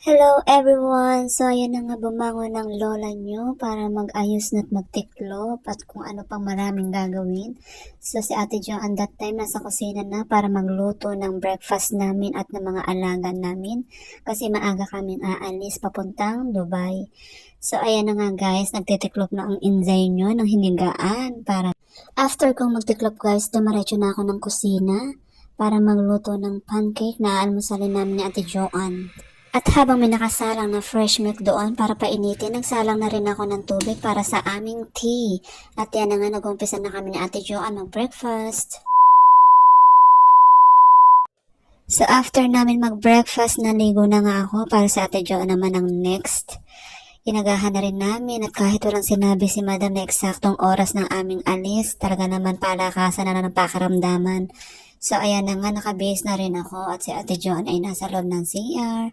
Hello everyone! So ayan na nga bumangon ng lola nyo para mag-ayos na at magtiklop at kung ano pang maraming gagawin. So si Ate Jo at that time nasa kusina na para magluto ng breakfast namin at ng mga alaga namin kasi maaga kaming aalis papuntang Dubai. So ayan na nga guys, nagtitiklop na ang inzay nyo ng hinigaan para after kong magtiklop guys, dumaretso na ako ng kusina para magluto ng pancake na almusalin namin ni Ate Joanne. At habang may nakasalang na fresh milk doon para painitin, nagsalang na rin ako ng tubig para sa aming tea. At yan na nga, nag-umpisa na kami ni Ate Joanne mag-breakfast. So after namin mag-breakfast, naligo na nga ako para sa Ate Joanne naman ang next. Inagahan na rin namin at kahit walang sinabi si Madam na eksaktong oras ng aming alis, talaga naman palakasan na ng pakaramdaman. So ayan na nga, nakabase na rin ako at si Ate John ay nasa loob ng CR.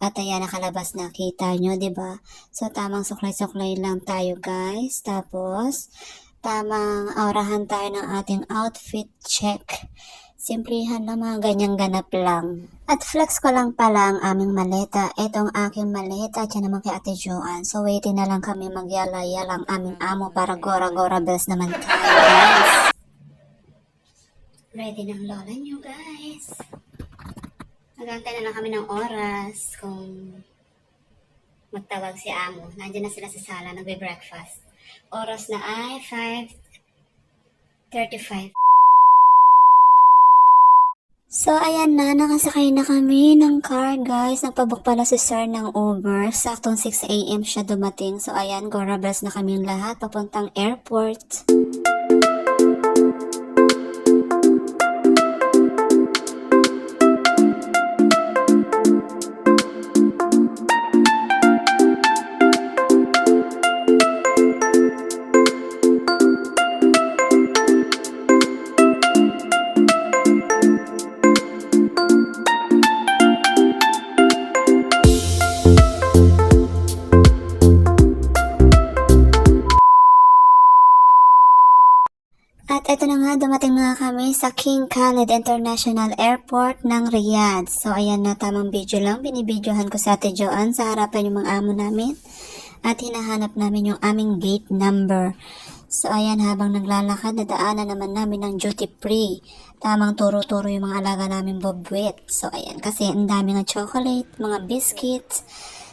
At ayan, nakalabas na kita nyo, ba? So tamang suklay-suklay lang tayo guys. Tapos, tamang aurahan tayo ng ating outfit check. Simplihan lang mga ganyang ganap lang. At flex ko lang pala ang aming maleta. Ito ang aking maleta. Diyan naman kay Ate Joanne. So waiting na lang kami magyala-yala ang aming amo para gora-gora bells naman tayo guys. Ready ng lola nyo guys. Nagantay na lang kami ng oras kung magtawag si amo. Nandiyan na sila sa sala, nagbe-breakfast. Oras na ay 5.35. So, ayan na, nakasakay na kami ng car, guys. Nagpabook pala si sir ng Uber. Saktong 6 a.m. siya dumating. So, ayan, gorabas na kaming lahat papuntang airport. Kami sa King Khaled International Airport ng Riyadh. So, ayan na, tamang video lang. Binibidyohan ko sa Ate Joanne sa harapan yung mga amo namin. At hinahanap namin yung aming gate number. So, ayan, habang naglalakad, nadaanan naman namin ng duty free. Tamang turo-turo yung mga alaga namin bobwet. So, ayan, kasi ang dami nga chocolate, mga biscuits.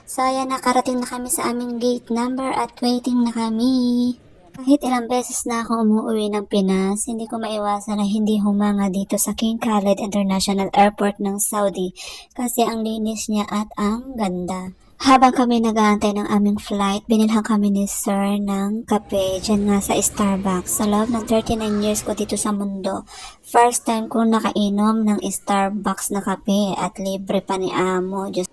So, ayan, nakarating na kami sa aming gate number at waiting na kami. Kahit ilang beses na ako umuwi ng Pinas, hindi ko maiwasan na hindi humanga dito sa King Khaled International Airport ng Saudi kasi ang linis niya at ang ganda. Habang kami nag-aantay ng aming flight, binilhan kami ni Sir ng kape dyan nga sa Starbucks. Sa loob ng 39 years ko dito sa mundo, first time ko nakainom ng Starbucks na kape at libre pa ni Amo. Diyos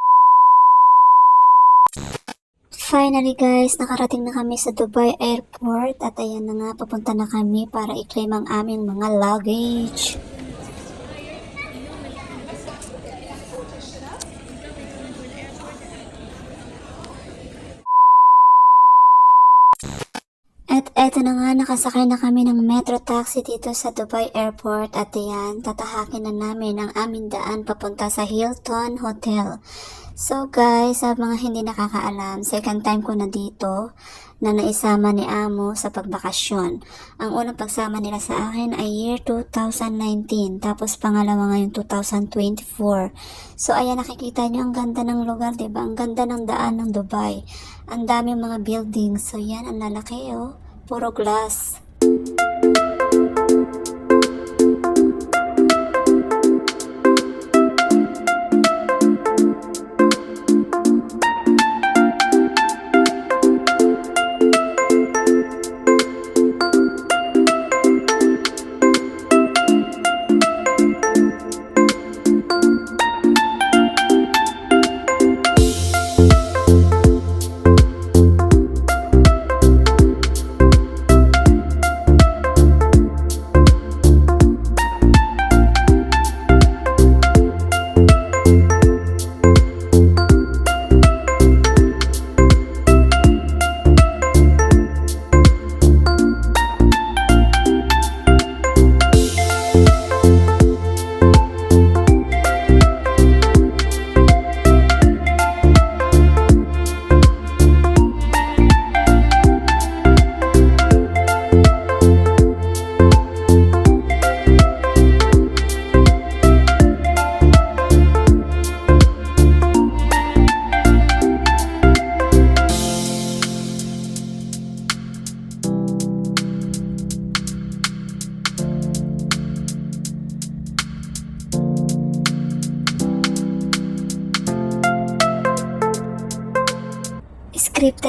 Finally guys, nakarating na kami sa Dubai Airport at ayan na nga, papunta na kami para i-claim ang aming mga luggage. At eto na nga, nakasakay na kami ng metro taxi dito sa Dubai Airport at ayan, tatahakin na namin ang aming daan papunta sa Hilton Hotel. So guys, sa mga hindi nakakaalam, second time ko na dito na naisama ni Amo sa pagbakasyon. Ang unang pagsama nila sa akin ay year 2019, tapos pangalawa ngayon 2024. So ayan nakikita nyo ang ganda ng lugar, ba? Ang ganda ng daan ng Dubai. Ang daming mga buildings. So yan, ang lalaki oh. Puro glass.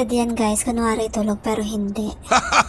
Scripted yan guys, kunwari tulog pero hindi.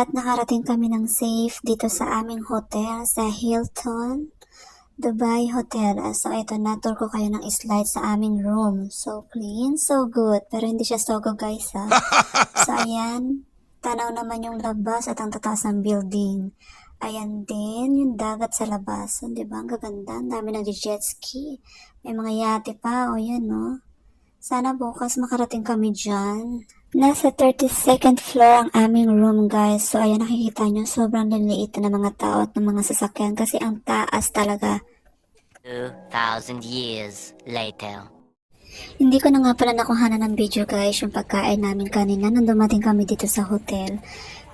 at nakarating kami ng safe dito sa aming hotel sa Hilton Dubai Hotel. So ito na, tour ko kayo ng slide sa aming room. So clean, so good. Pero hindi siya so good guys ha. So ayan, tanaw naman yung labas at ang tataas ng building. Ayan din, yung dagat sa labas. So, di ba? Ang gaganda. Ang dami ng jet ski. May mga yate pa. O yan, no? Sana bukas makarating kami dyan. Nasa 32nd floor ang aming room guys. So ayan nakikita nyo sobrang liliit na mga tao at ng mga sasakyan kasi ang taas talaga. 2,000 years later. Hindi ko na nga pala nakuhanan ng video guys yung pagkain namin kanina nung dumating kami dito sa hotel.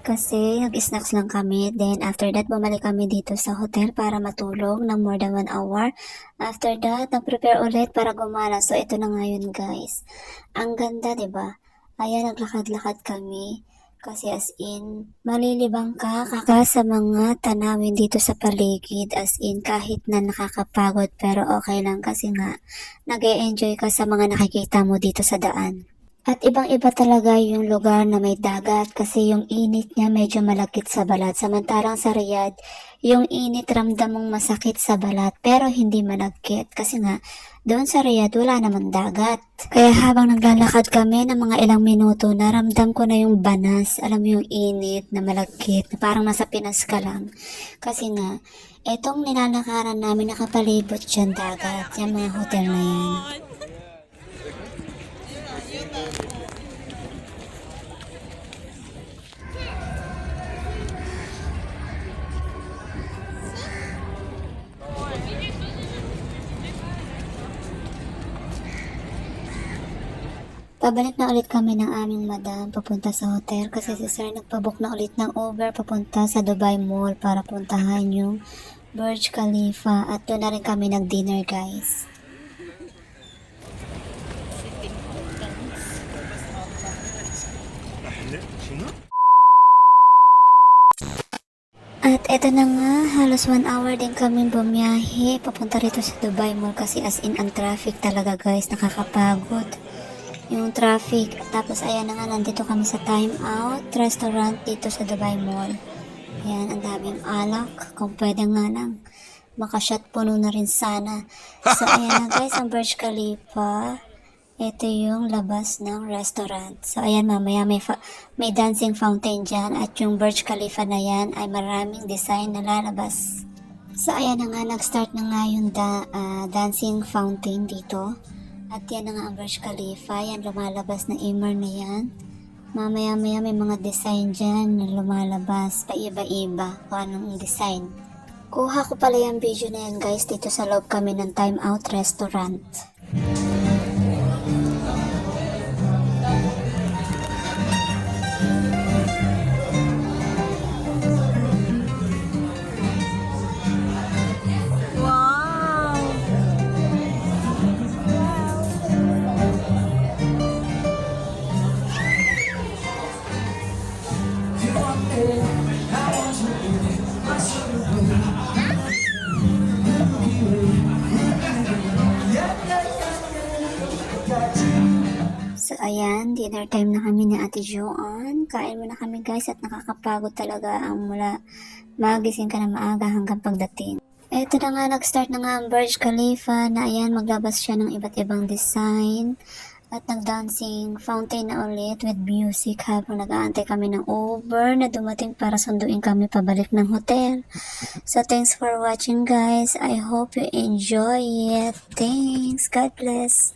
Kasi nag-snacks lang kami. Then after that, bumalik kami dito sa hotel para matulog ng more than one hour. After that, nag-prepare ulit para gumala. So ito na ngayon guys. Ang ganda, ba? Ayan, naglakad-lakad kami. Kasi as in, malilibang ka kaka sa mga tanawin dito sa paligid. As in, kahit na nakakapagod pero okay lang kasi nga, nag enjoy ka sa mga nakikita mo dito sa daan. At ibang-iba talaga yung lugar na may dagat kasi yung init niya medyo malagkit sa balat. Samantalang sa Riyadh, yung init ramdam mong masakit sa balat pero hindi malagkit kasi nga doon sa Riyadh wala namang dagat. Kaya habang naglalakad kami ng mga ilang minuto, naramdam ko na yung banas. Alam mo yung init na malagkit, na parang nasa Pinas ka lang. Kasi nga, etong nilalakaran namin nakapalibot dyan dagat, yung mga hotel na yan. Pabalik na ulit kami ng aming madam papunta sa hotel kasi si sir nagpabook na ulit ng Uber papunta sa Dubai Mall para puntahan yung Burj Khalifa. At doon na rin kami nag-dinner guys. At eto na nga, halos one hour din kami bumiyahe papunta rito sa Dubai Mall kasi as in ang traffic talaga guys, nakakapagod yung traffic. Tapos ayan na nga, nandito kami sa Time Out restaurant dito sa Dubai Mall. Ayan, ang daming alak. Kung pwede nga lang, makashot puno na rin sana. So ayan na guys, ang Burj Khalifa. Ito yung labas ng restaurant. So ayan, mamaya may, fa- may dancing fountain dyan at yung Burj Khalifa na yan ay maraming design na lalabas. So ayan na nga, nag-start na nga yung da- ah, dancing fountain dito. At yan nga ang Burj Khalifa. Yan, lumalabas na immer na yan. Mamaya-maya may mga design dyan na lumalabas. Paiba-iba kung anong design. Kuha ko pala yung video na yan guys dito sa loob kami ng Time Out Restaurant. So ayan, dinner time na kami ni Ate Joanne. Kain muna kami guys at nakakapagod talaga ang mula magising ka na maaga hanggang pagdating. Eto na nga, nag-start na nga ang Burj Khalifa na ayan, maglabas siya ng iba't ibang design. At nag-dancing fountain na ulit with music habang nag-aantay kami ng Uber na dumating para sunduin kami pabalik ng hotel. So, thanks for watching guys. I hope you enjoy it. Thanks. God bless.